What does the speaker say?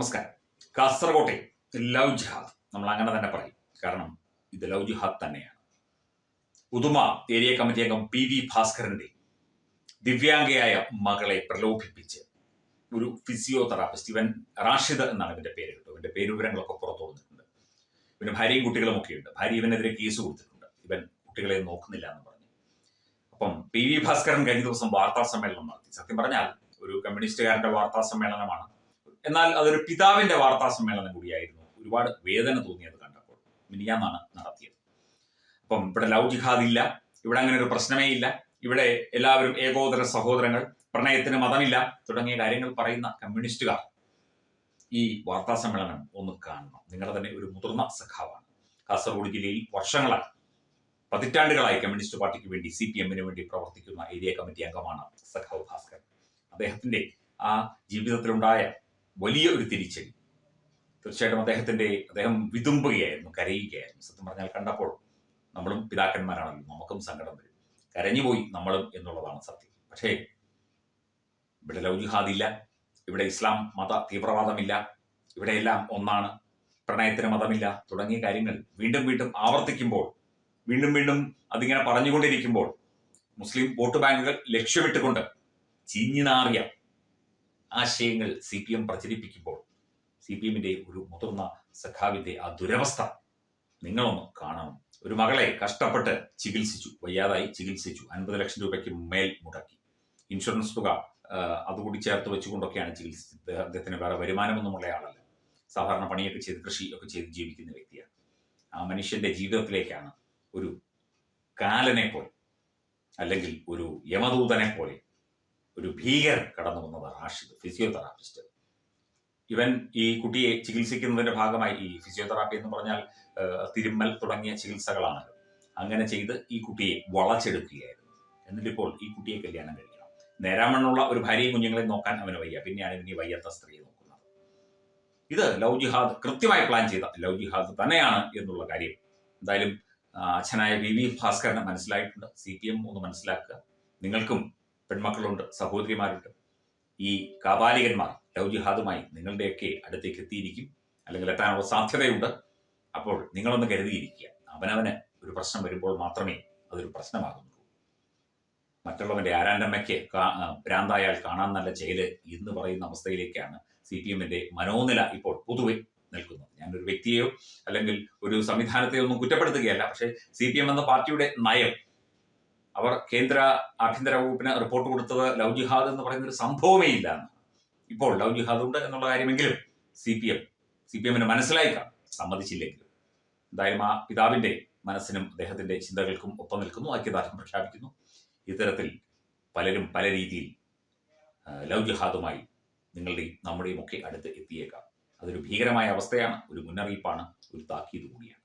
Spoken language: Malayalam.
നമസ്കാരം. കാസർകോട്ടെ ലവ് ജിഹാദ്. നമ്മൾ അങ്ങനെ തന്നെ പറയും. കാരണം ഇത് ലവ് ജിഹാദ് തന്നെയാണ്. ഉദുമ ഏരിയ കമ്മിറ്റി അംഗം പി വി ഭാസ്കരന്റെ ദിവ്യാംഗയായ മകളെ പ്രലോഭിപ്പിച്ച് ഒരു ഫിസിയോതെറാപ്പിസ്റ്റ് ഇവൻ റാഷിദ് എന്നാണ് ഇവന്റെ പേര് കേട്ടോ. ഇവന്റെ പേരുവിവരങ്ങളൊക്കെ പുറത്തു വന്നിട്ടുണ്ട്. ഇവന് ഭാര്യയും കുട്ടികളും ഒക്കെ ഉണ്ട്. ഭാര്യ ഇവനെതിരെ കേസ് കൊടുത്തിട്ടുണ്ട്. ഇവൻ കുട്ടികളെ നോക്കുന്നില്ല എന്ന് പറഞ്ഞു. അപ്പം പി വി ഭാസ്കരൻ കഴിഞ്ഞ ദിവസം വാർത്താ സമ്മേളനം നടത്തി. സത്യം പറഞ്ഞാൽ ഒരു കമ്മ്യൂണിസ്റ്റുകാരന്റെ വാർത്താ സമ്മേളനമാണ്. എന്നാൽ അതൊരു പിതാവിന്റെ വാർത്താ സമ്മേളനം കൂടിയായിരുന്നു. ഒരുപാട് വേദന തോന്നിയത് കണ്ടപ്പോൾ. മിനിയാന്നാണ് നടത്തിയത്. അപ്പം ഇവിടെ ലവ് ജിഹാദ് ഇല്ല. ഇവിടെ അങ്ങനെ ഒരു പ്രശ്നമേ ഇല്ല. ഇവിടെ എല്ലാവരും ഏകോദര സഹോദരങ്ങൾ. പ്രണയത്തിന് മതമില്ല. തുടങ്ങിയ കാര്യങ്ങൾ പറയുന്ന കമ്മ്യൂണിസ്റ്റുകാർ ഈ വാർത്താ സമ്മേളനം ഒന്ന് കാണണം. നിങ്ങളുടെ തന്നെ ഒരു മുതിർന്ന സഖാവാണ്. കാസർഗോഡ് ജില്ലയിൽ വർഷങ്ങളായി പതിറ്റാണ്ടുകളായി കമ്മ്യൂണിസ്റ്റ് പാർട്ടിക്ക് വേണ്ടി സി പി എമ്മിന് വേണ്ടി പ്രവർത്തിക്കുന്ന ഏരിയ കമ്മിറ്റി അംഗമാണ് സഖാവ് ഭാസ്കർ അദ്ദേഹത്തിന്റെ ആ ജീവിതത്തിലുണ്ടായ വലിയ ഒരു തിരിച്ചടി. തീർച്ചയായിട്ടും അദ്ദേഹത്തിന്റെ അദ്ദേഹം വിതുമ്പുകയായിരുന്നു കരയുകയായിരുന്നു. സത്യം പറഞ്ഞാൽ കണ്ടപ്പോൾ നമ്മളും പിതാക്കന്മാരാണല്ലോ നമുക്കും സങ്കടം വരും. കരഞ്ഞുപോയി നമ്മളും എന്നുള്ളതാണ് സത്യം. പക്ഷേ ഇവിടെ ലൗജിഹാദില്ല ജിഹാദ് ഇവിടെ ഇസ്ലാം മത തീവ്രവാദമില്ല ഇവിടെയെല്ലാം ഒന്നാണ്. പ്രണയത്തിന് മതമില്ല. തുടങ്ങിയ കാര്യങ്ങൾ വീണ്ടും വീണ്ടും ആവർത്തിക്കുമ്പോൾ വീണ്ടും വീണ്ടും അതിങ്ങനെ പറഞ്ഞുകൊണ്ടിരിക്കുമ്പോൾ മുസ്ലിം വോട്ട് ബാങ്കുകൾ ലക്ഷ്യമിട്ടുകൊണ്ട് ചീഞ്ഞിനാറിയ ആശയങ്ങൾ സി പി എം പ്രചരിപ്പിക്കുമ്പോൾ സി പി എമ്മിന്റെ ഒരു മുതിർന്ന സഖാവിന്റെ ആ ദുരവസ്ഥ നിങ്ങളൊന്ന് കാണണം. ഒരു മകളെ കഷ്ടപ്പെട്ട് ചികിത്സിച്ചു വയ്യാതായി ചികിത്സിച്ചു അൻപത് ലക്ഷം രൂപയ്ക്ക് മേൽ മുടക്കി. ഇൻഷുറൻസ് തുക അതുകൂടി ചേർത്ത് വെച്ചുകൊണ്ടൊക്കെയാണ് ചികിത്സിച്ചത്. അദ്ദേഹത്തിന് വേറെ വരുമാനമൊന്നുമുള്ള ആളല്ല. സാധാരണ പണിയൊക്കെ ചെയ്ത് കൃഷി ഒക്കെ ചെയ്ത് ജീവിക്കുന്ന വ്യക്തിയാണ്. ആ മനുഷ്യന്റെ ജീവിതത്തിലേക്കാണ് ഒരു കാലനെ പോലെ അല്ലെങ്കിൽ ഒരു യമദൂതനെ പോലെ ഒരു ഭീകരൻ കടന്നു വന്നതാണ് റാഷിദ് ഫിസിയോതെറാപ്പിസ്റ്റ് ഇവൻ ഈ കുട്ടിയെ ചികിത്സിക്കുന്നതിന്റെ ഭാഗമായി ഈ ഫിസിയോതെറാപ്പി എന്ന് പറഞ്ഞാൽ തിരുമ്മൽ തുടങ്ങിയ ചികിത്സകളാണ്. അങ്ങനെ ചെയ്ത് ഈ കുട്ടിയെ വളച്ചെടുക്കുകയായിരുന്നു. എന്നിട്ടിപ്പോൾ ഈ കുട്ടിയെ കല്യാണം കഴിക്കണം. നേരാമണ്ണുള്ള ഒരു ഭാര്യയും കുഞ്ഞുങ്ങളെ നോക്കാൻ അവന് വയ്യ. പിന്നെയാണ് ഇനി വയ്യാത്ത സ്ത്രീയെ നോക്കുന്നത്. ഇത് ലവ് ജിഹാദ് കൃത്യമായി പ്ലാൻ ചെയ്ത ലവ് ജിഹാദ് തന്നെയാണ് എന്നുള്ള കാര്യം എന്തായാലും അച്ഛനായ വി വി ഭാസ്കരന് മനസ്സിലായിട്ടുണ്ട്. സി പി എം ഒന്ന് മനസ്സിലാക്കുക. നിങ്ങൾക്കും പെൺമക്കളുണ്ട് സഹോദരിമാരുണ്ട്. ഈ കാപാലികന്മാർ ലവ് ജിഹാദുമായി നിങ്ങളുടെയൊക്കെ അടുത്തേക്ക് എത്തിയിരിക്കും. അല്ലെങ്കിൽ എത്താനുള്ള സാധ്യതയുണ്ട്. അപ്പോൾ നിങ്ങളൊന്ന് കരുതിയിരിക്കുക. അവനവന് ഒരു പ്രശ്നം വരുമ്പോൾ മാത്രമേ അതൊരു പ്രശ്നമാകുന്നുള്ളൂ. മറ്റുള്ളവന്റെ ആരാണ്ടമ്മയ്ക്ക് ഭ്രാന്തായാൽ കാണാൻ നല്ല ചേൽ എന്ന് പറയുന്ന അവസ്ഥയിലേക്കാണ് സി പി എമ്മിന്റെ മനോനില ഇപ്പോൾ പൊതുവെ നിൽക്കുന്നത്. ഞാനൊരു വ്യക്തിയെയോ അല്ലെങ്കിൽ ഒരു സംവിധാനത്തെയോ ഒന്നും കുറ്റപ്പെടുത്തുകയല്ല. പക്ഷേ സി പി എം എന്ന പാർട്ടിയുടെ നയം അവർ കേന്ദ്ര ആഭ്യന്തര വകുപ്പിന് റിപ്പോർട്ട് കൊടുത്തത് ലവ് ജിഹാദ് എന്ന് പറയുന്ന ഒരു സംഭവമേ ഇല്ല. ഇപ്പോൾ ലവ് ജിഹാദ് ഉണ്ട് എന്നുള്ള കാര്യമെങ്കിലും C P M C P എമ്മിന് മനസ്സിലായിക്കാം. സമ്മതിച്ചില്ലെങ്കിലും. എന്തായാലും ആ പിതാവിന്റെ മനസ്സിനും അദ്ദേഹത്തിന്റെ ചിന്തകൾക്കും ഒപ്പം നിൽക്കുന്നു ഐക്യദാർഢ്യം പ്രഖ്യാപിക്കുന്നു. ഇത്തരത്തിൽ പലരും പല രീതിയിൽ ലവ് ജിഹാദുമായി നിങ്ങളുടെയും നമ്മുടെയും ഒക്കെ അടുത്ത് എത്തിയേക്കാം. അതൊരു ഭീകരമായ അവസ്ഥയാണ് ഒരു മുന്നറിയിപ്പാണ് ഒരു താക്കീത് കൂടിയാണ്.